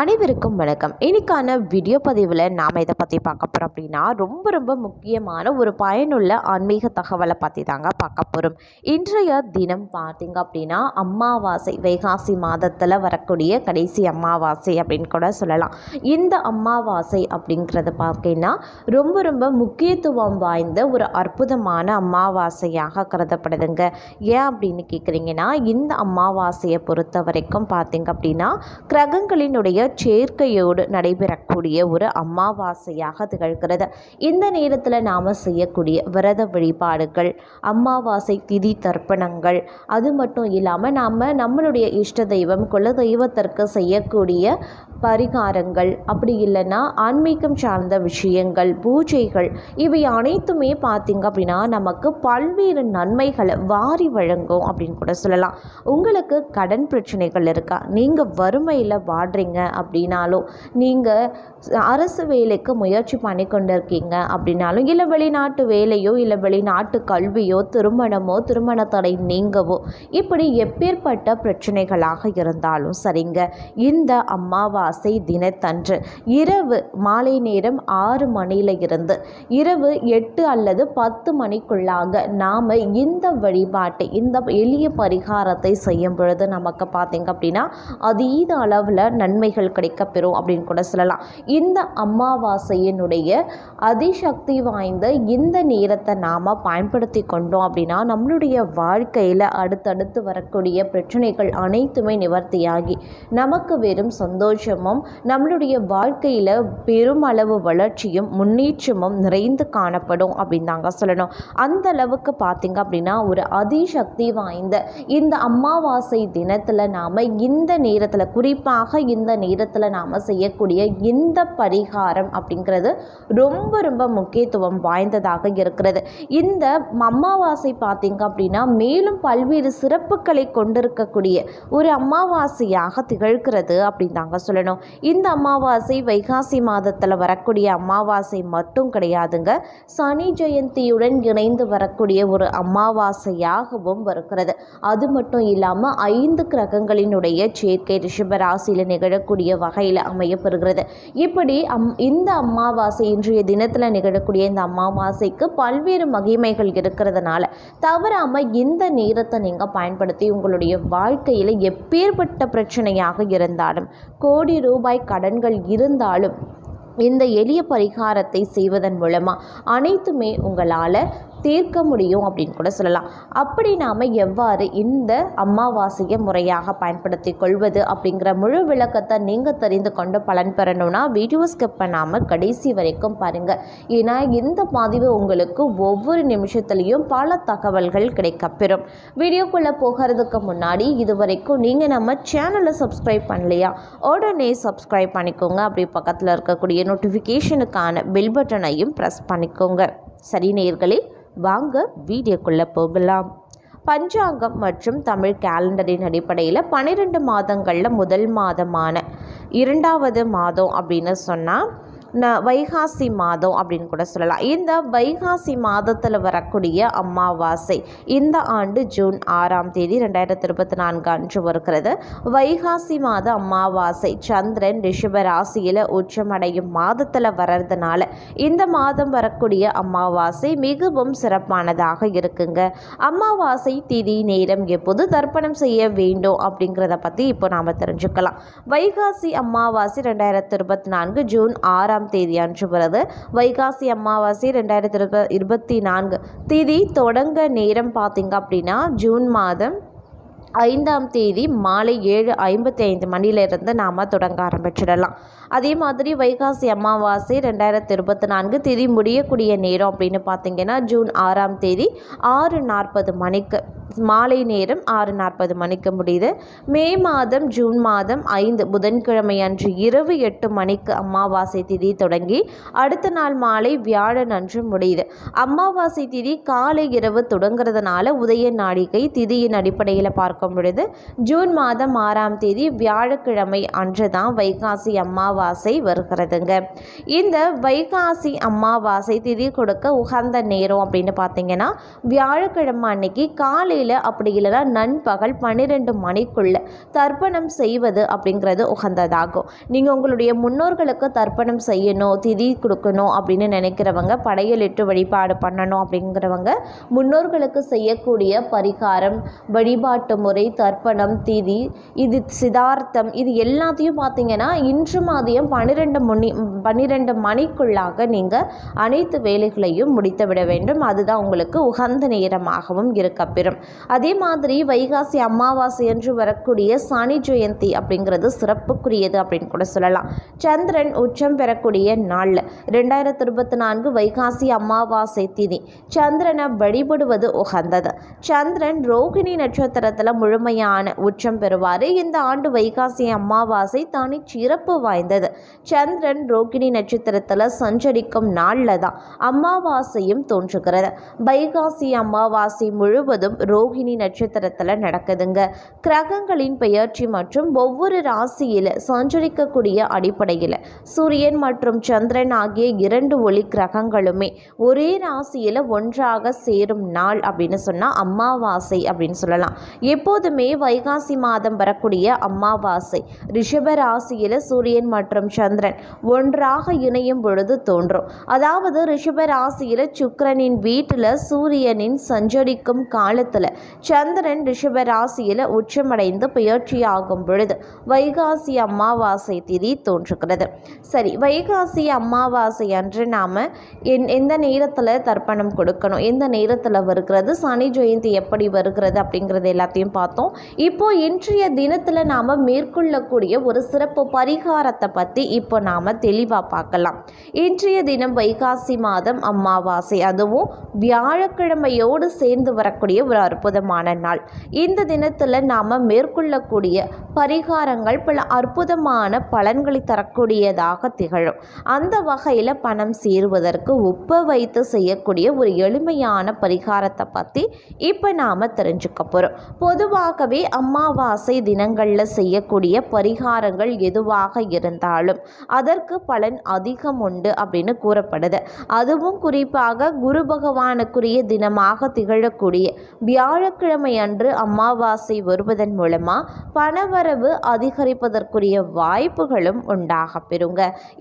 அனைவருக்கும் வணக்கம். இன்னைக்கான வீடியோ பதிவில் நாம் இதை பற்றி பார்க்க போகிறோம் அப்படின்னா ரொம்ப ரொம்ப முக்கியமான ஒரு பயனுள்ள ஆன்மீக தகவலை பற்றி தாங்க பார்க்க போகிறோம் இன்றைய தினம் பார்த்திங்க அப்படின்னா அமாவாசை வைகாசி மாதத்தில் வரக்கூடிய கடைசி அமாவாசை அப்படின்னு கூட சொல்லலாம். இந்த அமாவாசை அப்படிங்கிறது பார்த்தீங்கன்னா ரொம்ப ரொம்ப முக்கியத்துவம் வாய்ந்த ஒரு அற்புதமான அமாவாசையாக கருதப்படுதுங்க. ஏன் அப்படின்னு கேட்குறீங்கன்னா இந்த அமாவாசையை பொறுத்த வரைக்கும் பார்த்திங்க அப்படின்னா கிரகங்களினுடைய சேர்க்கையோடு நடைபெறக்கூடிய ஒரு அமாவாசையாக திகழ்கிறது. இந்த நேரத்தில் நாம் செய்யக்கூடிய விரத வழிபாடுகள் அமாவாசை திதி தர்ப்பணங்கள் அது மட்டும் இல்லாமல் நாம் நம்மளுடைய இஷ்ட தெய்வம் குல தெய்வத்திற்கு செய்யக்கூடிய பரிகாரங்கள் அப்படி இல்லைன்னா ஆன்மீகம் சார்ந்த விஷயங்கள் பூஜைகள் இவை அனைத்துமே பார்த்திங்க அப்படின்னா நமக்கு பல்வேறு நன்மைகளை வாரி வழங்கும் அப்படின்னு கூட சொல்லலாம். உங்களுக்கு கடன் பிரச்சனைகள் இருக்கா? நீங்கள் வறுமையில் வாடுறீங்க அப்படின்னாலும் நீங்கள் அரசு வேலைக்கு முயற்சி பண்ணி கொண்டு இருக்கீங்க அப்படின்னாலும் இல்லை வெளிநாட்டு வேலையோ இல்லை வெளிநாட்டு கல்வியோ திருமணமோ திருமண தடை நீங்கவோ இப்படி எப்பேற்பட்ட பிரச்சனைகளாக இருந்தாலும் சரிங்க. இந்த அமாவாசை தினத்தன்று இரவு மாலை நேரம் ஆறு மணியில இருந்து இரவு எட்டு அல்லது பத்து மணிக்குள்ளாக நாம் இந்த வழிபாட்டை இந்த எளிய பரிகாரத்தை செய்யும் பொழுது நமக்கு பார்த்தீங்க அப்படின்னா அதீத அளவில் நன்மைகள் கிடைக்கப்பெறும் அப்படின்னு கூட சொல்லலாம். இந்த அமாவாசையினுடைய அதிசக்தி வாய்ந்த இந்த நேரத்தை நாம் பயன்படுத்தி கொண்டோம் அப்படின்னா நம்மளுடைய வாழ்க்கையில் அடுத்தடுத்து வரக்கூடிய பிரச்சனைகள் அனைத்துமே நிவர்த்தியாகி நமக்கு வெறும் சந்தோஷமும் நம்மளுடைய வாழ்க்கையில் பெருமளவு வளர்ச்சியும் முன்னேற்றமும் நிறைந்து காணப்படும் அப்படின்னு தாங்க சொல்லணும். அந்த அளவுக்கு பார்த்தீங்க அப்படின்னா ஒரு அதிசக்தி வாய்ந்த இந்த அமாவாசை தினத்தில் நாம் இந்த நேரத்தில் குறிப்பாக இந்த நேரத்தில் நாம் செய்யக்கூடிய இந்த பரிகாரம் அப்படிங்கிறது ரொம்ப ரொம்ப முக்கியத்துவம் வாய்ந்ததாக இருக்கிறது. இந்த அமாவாசை பார்த்திங்க அப்படின்னா மேலும் பல்வேறு சிறப்புகளை கொண்டிருக்கக்கூடிய ஒரு அமாவாசையாக திகழ்கிறது அப்படின்னு தாங்க சொல்லணும். இந்த அமாவாசை வைகாசி மாதத்தில் வரக்கூடிய அமாவாசை மட்டும் கிடையாதுங்க. சனி ஜெயந்தியுடன் இணைந்து வரக்கூடிய ஒரு அமாவாசையாகவும் வருகிறது. அது மட்டும் இல்லாமல் ஐந்து கிரகங்களினுடைய சேர்க்கை ரிஷபராசியில் நிகழக்கூடிய வகையில் அமையப்பெறுகிறது. இப்படி அம் இந்த அமாவாசை இன்றைய தினத்தில் நிகழக்கூடிய இந்த அமாவாசைக்கு பல்வேறு மகிமைகள் இருக்கிறதுனால தவறாமல் இந்த நேரத்தை நீங்கள் பயன்படுத்தி உங்களுடைய வாழ்க்கையில் எப்பேற்பட்ட பிரச்சனையாக இருந்தாலும் கோடி ரூபாய் கடன்கள் இருந்தாலும் இந்த எளிய பரிகாரத்தை செய்வதன் மூலமாக அனைத்துமே உங்களால் தீர்க்க முடியும் அப்படின்னு கூட சொல்லலாம். அப்படி நாம் எவ்வாறு இந்த அமாவாசையை முறையாக பயன்படுத்தி கொள்வது அப்படிங்கிற முழு விளக்கத்தை நீங்கள் தெரிந்து கொண்டு பலன் பெறணும்னா வீடியோ ஸ்கிப் பண்ணாமல் கடைசி வரைக்கும் பாருங்கள் ஏன்னா இந்த பதிவு உங்களுக்கு ஒவ்வொரு நிமிஷத்துலேயும் பல தகவல்கள் கிடைக்கப்பெறும் வீடியோக்குள்ளே போகிறதுக்கு முன்னாடி இது வரைக்கும் நீங்கள் நம்ம சேனலை சப்ஸ்கிரைப் பண்ணலையா? உடனே சப்ஸ்கிரைப் பண்ணிக்கோங்க. அப்படி பக்கத்தில் இருக்கக்கூடிய நோட்டிஃபிகேஷனுக்கான பெல் பட்டனையும் ப்ரெஸ் பண்ணிக்கோங்க. சரி நேர்களே வாங்க வீடியோக்குள்ளே போகலாம். பஞ்சாங்கம் மற்றும் தமிழ் கேலண்டரின் அடிப்படையில் பன்னிரெண்டு மாதங்களில் முதல் மாதமான இரண்டாவது மாதம் அப்படின்னு சொன்னால் வைகாசி மாதம் அப்படின்னு கூட சொல்லலாம். இந்த வைகாசி மாதத்தில் வரக்கூடிய அமாவாசை இந்த ஆண்டு ஜூன் ஆறாம் தேதி ரெண்டாயிரத்தி இருபத்தி நான்கு அன்று வருகிறது. வைகாசி மாத அமாவாசை சந்திரன் ரிஷப ராசியில் உச்சமடையும் மாதத்தில் வர்றதுனால இந்த மாதம் வரக்கூடிய அமாவாசை மிகவும் சிறப்பானதாக இருக்குங்க. அமாவாசை திதி நேரம் எப்போது தர்ப்பணம் செய்ய வேண்டும் அப்படிங்கிறத பற்றி இப்போ நாம் தெரிஞ்சுக்கலாம். வைகாசி அமாவாசை ரெண்டாயிரத்தி இருபத்தி நான்கு ஜூன் ஆறாம் ஆறாம் தேதி அன்று வருது வைகாசி அமாவாசை ரெண்டாயிரத்தி இருபத்தி நான்கு. தேதி தொடங்க நேரம் பார்த்தீங்க அப்படின்னா ஜூன் மாதம் ஐந்தாம் தேதி மாலை ஏழு ஐம்பத்தி ஐந்து மணியிலிருந்து நாம் தொடங்க ஆரம்பிச்சிடலாம். அதே மாதிரி வைகாசி அமாவாசை ரெண்டாயிரத்தி இருபத்தி நான்கு தேதி முடியக்கூடிய நேரம் அப்படின்னு பார்த்தீங்கன்னா ஜூன் ஆறாம் தேதி ஆறு நாற்பது மணிக்கு. மாலை நேரம் ஆறு நாற்பது மணிக்கு முடியுது. மே மாதம் ஜூன் மாதம் ஐந்து புதன்கிழமை அன்று இரவு எட்டு மணிக்கு அமாவாசை திதி தொடங்கி அடுத்த நாள் மாலை வியாழன் அன்று முடியுது. அமாவாசை திதி காலை இரவு தொடங்குறதுனால உதய நாடிகை திதியின் அடிப்படையில் பார்க்க பார்க்கும் பொழுது ஜூன் மாதம் ஆறாம் தேதி வியாழக்கிழமை அன்று தான் வைகாசி அமாவாசை வருகிறதுங்க. இந்த வைகாசி அமாவாசை திதி கொடுக்க உகந்த நேரம் அப்படின்னு பார்த்தீங்கன்னா வியாழக்கிழமை அன்னைக்கு காலையில் அப்படி இல்லைன்னா நண்பகல் பன்னிரெண்டு மணிக்குள்ள தர்ப்பணம் செய்வது அப்படிங்கிறது உகந்ததாகும். நீங்கள் உங்களுடைய முன்னோர்களுக்கு தர்ப்பணம் செய்யணும் திதி கொடுக்கணும் அப்படின்னு நினைக்கிறவங்க படையலிட்டு வழிபாடு பண்ணணும் அப்படிங்கிறவங்க முன்னோர்களுக்கு செய்யக்கூடிய பரிகாரம் வழிபாட்டு முறை தர்ப்பணம் திதி இது சிதார்த்தம் இது எல்லாத்தையும் பார்த்தீங்கன்னா இன்று மதியம் பன்னிரெண்டு மணி பன்னிரெண்டு மணிக்குள்ளாக நீங்கள் அனைத்து வேலைகளையும் முடித்து விட வேண்டும். அதுதான் உங்களுக்கு உகந்த நேரமாகவும் இருக்கப்பெறும் அதே மாதிரி வைகாசி அமாவாசை என்று வரக்கூடிய சனி ஜெயந்தி அப்படிங்கிறது சிறப்புக்குரியது அப்படின்னு கூட சொல்லலாம். சந்திரன் உச்சம் பெறக்கூடிய நாளில் ரெண்டாயிரத்தி இருபத்தி நான்கு வைகாசி அமாவாசை திதி. சந்திரனை வழிபடுவது உகந்தது. சந்திரன் ரோகிணி நட்சத்திரத்தில் முழுமையான உச்சம் பெறுவார். இந்த ஆண்டு வைகாசி அமாவாசை தனி சிறப்பு வாய்ந்தது. சந்திரன் ரோகிணி நட்சத்திரத்தில் சஞ்சரிக்கும் நாளில் தான் அமாவாசையும் தோன்றுகிறது. வைகாசி அமாவாசை முழுவதும் ரோகிணி நட்சத்திரத்தில் நடக்குதுங்க. கிரகங்களின் பெயர்ச்சி மற்றும் ஒவ்வொரு ராசியில் சஞ்சரிக்கக்கூடிய அடிப்படையில் சூரியன் மற்றும் சந்திரன் ஆகிய இரண்டு ஒளி கிரகங்களுமே ஒரே ராசியில் ஒன்றாக சேரும் நாள் அப்படின்னு சொன்னால் அமாவாசை அப்படின்னு சொல்லலாம். எப்போதுமே வைகாசி மாதம் வரக்கூடிய அமாவாசை. ரிஷப ராசியில் சூரியன் மற்றும் சந்திரன் ஒன்றாக இணையும் பொழுது தோன்றும். அதாவது ரிஷப ராசியில் சுக்கிரனின் வீட்டில் சூரியனின் சஞ்சரிக்கும் காலத்தில் சந்திரன் ரிஷப ராசியில் உச்சமடைந்து பெயர்ச்சியாகும் பொழுது வைகாசி அமாவாசை திதி தோன்றுகிறது. சரி வைகாசி அமாவாசை அன்று நாம் என் எந்த நேரத்தில் தர்ப்பணம் கொடுக்கணும்? எந்த நேரத்தில் வருகிறது? சனி ஜெயந்தி எப்படி வருகிறது அப்படிங்கிறது எல்லாத்தையும் பார்த்தோம். இப்போ இன்றைய தினத்தில் நாம் மேற்கொள்ளக்கூடிய ஒரு சிறப்பு பரிகாரத்தை பற்றி இப்போ நாம் தெளிவாக பார்க்கலாம். இன்றைய தினம் வைகாசி மாதம் அமாவாசை அதுவும் வியாழக்கிழமையோடு சேர்ந்து வரக்கூடிய ஒரு அற்புதமான நாள். இந்த தினத்தில் நாம் மேற்கொள்ளக்கூடிய பரிகாரங்கள் பல அற்புதமான பலன்களை தரக்கூடியதாக திகழும். அந்த வகையில் பணம் சேருவதற்கு உப்பு வைத்து செய்யக்கூடிய ஒரு எளிமையான பரிகாரத்தை பற்றி இப்போ நாம் தெரிஞ்சுக்க போகிறோம் பொதுவாகவே அமாவாசை தினங்களில் செய்யக்கூடிய பரிகாரங்கள் எதுவாக இருந்தாலும் அதற்கு பலன் அதிகம் உண்டு அப்படின்னு கூறப்படுது. அதுவும் குறிப்பாக குரு பகவானுக்குரிய தினமாக திகழக்கூடிய வியாழக்கிழமை அன்று அமாவாசை வருவதன் மூலமாக பணவரவு அதிகரிப்பதற்குரிய வாய்ப்புகளும் உண்டாக பெறுங்க.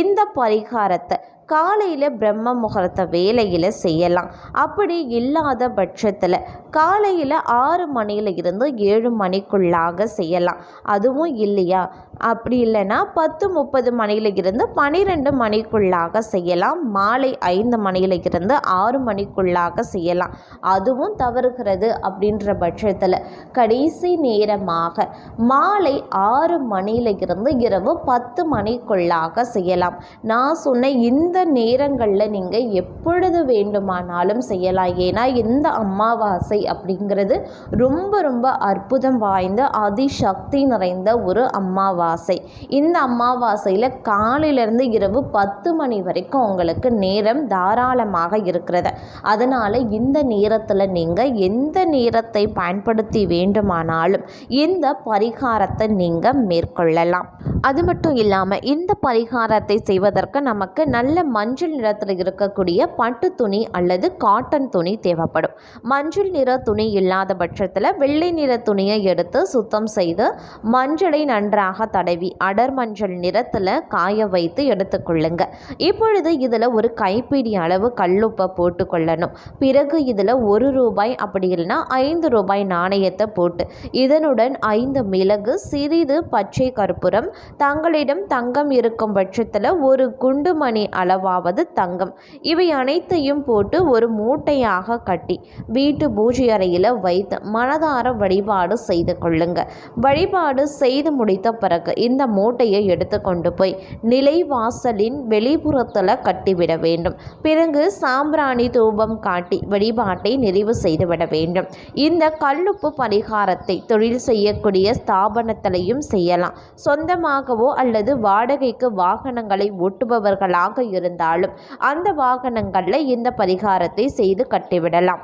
இந்த பரிகாரத்தை காலையில் பிரம்ம முகூர்த்த வேலையில் செய்யலாம். அப்படி இல்லாத பட்சத்தில் காலையில் ஆறு மணியில் இருந்து ஏழு மணிக்குள்ளாக செய்யலாம். அதுவும் இல்லையா? அப்படி இல்லைன்னா பத்து முப்பது மணியில் இருந்து பன்னிரெண்டு மணிக்குள்ளாக செய்யலாம். மாலை ஐந்து மணியில் இருந்து ஆறு மணிக்குள்ளாக செய்யலாம். அதுவும் தவறுகிறது அப்படின்ற பட்சத்தில் கடைசி நேரமாக மாலை ஆறு மணியில் இருந்து இரவு பத்து மணிக்குள்ளாக செய்யலாம். நான் சொன்ன இந்த நேரங்களில் நீங்கள் எப்பொழுது வேண்டுமானாலும் செய்யலாம். ஏன்னா இந்த அமாவாசை அப்படிங்கிறது ரொம்ப ரொம்ப அற்புதம் வாய்ந்த அதிசக்தி நிறைந்த ஒரு அம்மாவாசை அமாவாசை. இந்த அமாவாசையில் காலையிலேருந்து இரவு பத்து மணி வரைக்கும் உங்களுக்கு நேரம் தாராளமாக இருக்கிறது. அதனால் இந்த நேரத்தில் நீங்கள் எந்த நேரத்தை பயன்படுத்தி வேண்டுமானாலும் இந்த பரிகாரத்தை நீங்கள் மேற்கொள்ளலாம். அது மட்டும் இல்லாமல் இந்த பரிகாரத்தை செய்வதற்கு நமக்கு நல்ல மஞ்சள் நிறத்தில் இருக்கக்கூடிய பட்டு துணி அல்லது காட்டன் துணி தேவைப்படும். மஞ்சள் நிற துணி இல்லாத பட்சத்தில் வெள்ளை நிற துணியை எடுத்து சுத்தம் செய்து மஞ்சளை நன்றாக தடவி அடர் மஞ்சள் நிறத்தில் காய வைத்து எடுத்துக்கொள்ளுங்க இப்பொழுது இதில் ஒரு கைப்பிடி அளவு கல்லுப்பை போட்டுக்கொள்ளணும் பிறகு இதில் ஒரு ரூபாய் அப்படி இல்லைன்னா ஐந்து ரூபாய் நாணயத்தை போட்டு இதனுடன் ஐந்து மிளகு சிறிது பச்சை கற்பூரம் தங்களிடம் தங்கம் இருக்கும் பட்சத்தில் ஒரு குண்டுமணி அளவாவது தங்கம். இவை அனைத்தையும் போட்டு ஒரு மூட்டையாக கட்டி வீட்டு பூஜை அறையில் வைத்து மனதார வழிபாடு செய்து கொள்ளுங்க. வழிபாடு செய்து முடித்த பிறகு இந்த மூட்டையை எடுத்துக்கொண்டு போய் நிலைவாசலின் வெளிப்புறத்தில் கட்டிவிட வேண்டும். பிறகு சாம்பிராணி தூபம் காட்டி வழிபாட்டை நிறைவு செய்துவிட வேண்டும். இந்த கல்லுப்பு பரிகாரத்தை தொழில் செய்யக்கூடிய ஸ்தாபனத்திலையும் செய்யலாம். சொந்தமாக சொந்தமாகவோ அல்லது வாடகைக்கு வாகனங்களை ஓட்டுபவர்களாக இருந்தாலும் அந்த வாகனங்களில் இந்த பரிகாரத்தை செய்து கட்டிவிடலாம்.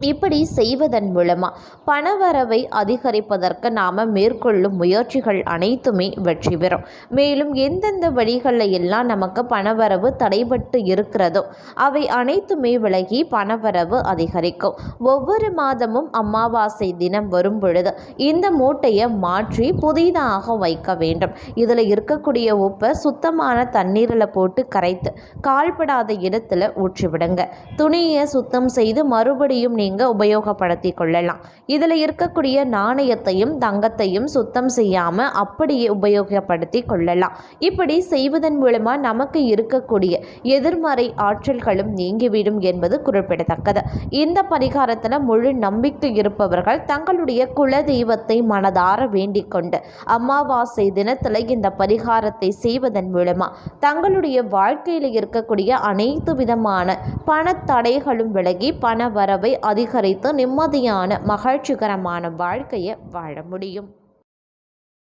இப்படி செய்வதன் மூலமாக பணவரவை அதிகரிப்பதற்கு நாம் மேற்கொள்ளும் முயற்சிகள் அனைத்துமே வெற்றி பெறும். மேலும் எந்தெந்த வழிகளில் எல்லாம் நமக்கு பணவரவு தடைபட்டு இருக்கிறதோ அவை அனைத்துமே விலகி பணவரவு அதிகரிக்கும். ஒவ்வொரு மாதமும் அமாவாசை தினம் வரும் பொழுது இந்த மூட்டையை மாற்றி புதிதாக வைக்க வேண்டும். இதில் இருக்கக்கூடிய உப்பை சுத்தமான தண்ணீரில் போட்டு கரைத்து கால்படாத இடத்துல ஊற்றிவிடுங்க. துணியை சுத்தம் செய்து மறுபடியும் நீங்கள் உபயோகப்படுத்தி கொள்ளலாம். இதில் இருக்கக்கூடிய நாணயத்தையும் தங்கத்தையும் சுத்தம் செய்யாமல் அப்படியே உபயோகப்படுத்தி கொள்ளலாம். இப்படி செய்வதன் மூலமாக நமக்கு இருக்கக்கூடிய எதிர்மறை ஆற்றல்களும் நீங்கிவிடும் என்பது குறிப்பிடத்தக்கது. இந்த பரிகாரத்தில் முழு நம்பிக்கை இருப்பவர்கள் தங்களுடைய குல தெய்வத்தை மனதார வேண்டிக் கொண்டு அமாவாசை தினத்தில் இந்த பரிகாரத்தை செய்வதன் மூலமாக தங்களுடைய வாழ்க்கையில் இருக்கக்கூடிய அனைத்து விதமான பண தடைகளும் விலகி பண வரவை அதிகரித்து நிம்மதியான மகிழ்ச்சிகரமான வாழ்க்கையை வாழ முடியும்.